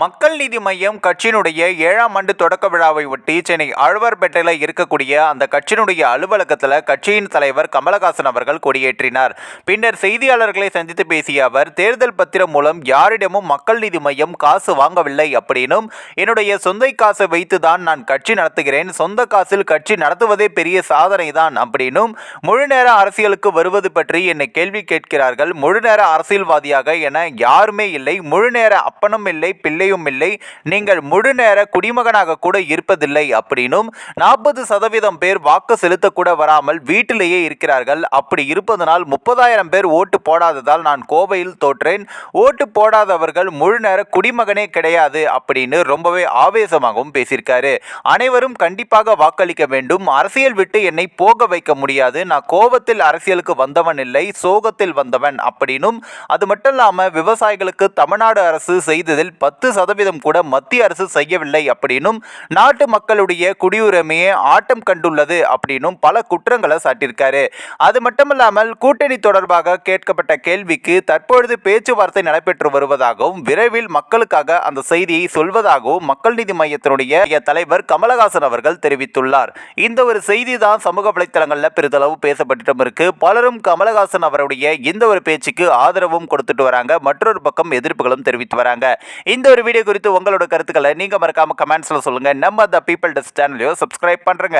மக்கள் நீதி மையம் கட்சியினுடைய ஏழாம் ஆண்டு தொடக்க விழாவை ஒட்டி சென்னை ஆழ்வார்பேட்டையில் இருக்கக்கூடிய அந்த கட்சியினுடைய அலுவலகத்தில் கட்சியின் தலைவர் கமலஹாசன் அவர்கள் கொடியேற்றினார். பின்னர் செய்தியாளர்களை சந்தித்து பேசிய அவர் தேர்தல் பத்திரம் மூலம் யாரிடமும் மக்கள் நீதி மையம் காசு வாங்கவில்லை அப்படின்னும் என்னுடைய சொந்த காசை வைத்து தான் நான் கட்சி நடத்துகிறேன். சொந்த காசில் கட்சி நடத்துவதே பெரிய சாதனை தான் அப்படின்னும் முழு நேர அரசியலுக்கு வருவது பற்றி என்னை கேள்வி கேட்கிறார்கள். முழு நேர அரசியல்வாதியாக என யாருமே இல்லை. முழு நேர அப்பனும் இல்லை பிள்ளை பிள்ளையும் இல்லை நீங்கள் முழு நேர குடிமகனாக கூட இருப்பதில்லை அப்படின்னும் நாற்பது சதவீதம் பேர் வாக்கு செலுத்தக்கூட வராமல் வீட்டிலேயே இருக்கிறார்கள். அப்படி இருப்பதனால் முப்பதாயிரம் பேர் ஓட்டு போடாததால் நான் கோவையில் தோற்றேன். ஓட்டு போடாதவர்கள் முழு நேர குடிமகனே கிடையாது அப்படின்னு ரொம்பவே ஆவேசமாகவும் பேசியிருக்காரு. அனைவரும் கண்டிப்பாக வாக்களிக்க வேண்டும். அரசியல் விட்டு என்னை போக வைக்க முடியாது. நான் கோபத்தில் அரசியலுக்கு வந்தவன் இல்லை சோகத்தில் வந்தவன் அப்படின்னும். அது மட்டும் இல்லாமல் விவசாயிகளுக்கு தமிழ்நாடு அரசு செய்ததில் பத்து சதவீதம் கூட மத்திய அரசு செய்யவில்லை அப்படின்னும் நாட்டு மக்களுடைய குடியுரிமையை ஆட்டம் கண்டுள்ளது அப்படின்னும் பல குற்றங்களை சாட்டியிருக்காரு. அது மட்டுமல்லாமல் கூட்டணி தொடர்பாக கேட்கப்பட்ட கேள்விக்கு தற்பொழுது பேச்சுவார்த்தை நடைபெற்று வருவதாகவும் விரைவில் மக்களுக்காக அந்த செய்தியை சொல்வதாகவும் மக்கள் நீதி மையத்தினுடைய தலைவர் கமலஹாசன் அவர்கள் தெரிவித்துள்ளார். இந்த ஒரு செய்தி தான் சமூக வலைத்தளங்களில் பெரிதளவு பேசப்பட்டு இருக்கு. பலரும் கமலஹாசன் அவருடைய இந்த ஒரு பேச்சுக்கு ஆதரவும் கொடுத்துட்டு வராங்க. மற்றொரு பக்கம் எதிர்ப்புகளும் தெரிவித்து வராங்க. இந்த ஒரு வீடியோ குறித்து உங்களோட கருத்துக்களை நீங்க மறக்காம கமெண்ட்ஸில் சொல்லுங்க. நம்ம த பீப்பிள் டெஸ்ட் சேனலையும் சப்ஸ்கிரைப் பண்ணுறங்க